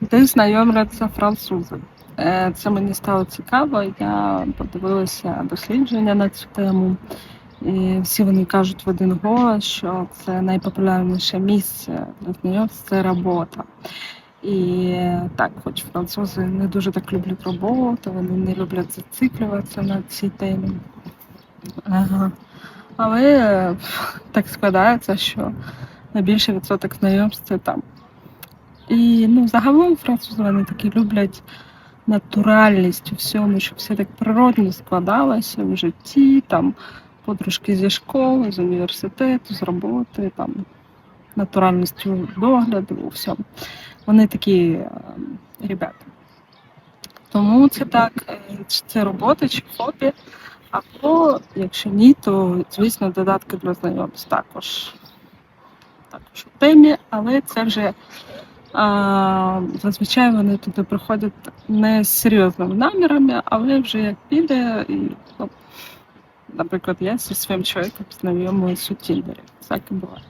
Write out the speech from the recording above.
Де знайомляться французи? Е, Це мені стало цікаво. Я подивилася дослідження на цю тему. І всі вони кажуть в один голос, що це найпопулярніше місце для знайомств це робота. І так, хоч французи не дуже так люблять роботу, вони не люблять зациклюватися на цій темі. Ага. Але так складається, що найбільший відсоток знайомств це там. І ну, загалом французи вони такі люблять натуральність у всьому, щоб все так природно складалося в житті, там подружки зі школи, з університету, з роботи, там натуральність у догляду, у всьому. Вони такі е, ребята. Тому це так, е, чи це робота чи хобі. Або якщо ні, то звісно додатки для знайомств також. Також у темі, але це вже а, зазвичай вони туди приходять не з серйозними намірами, але вже як піде, і, ну, наприклад, я зі своїм чоловіком знайомилася у Тіндері. І буває.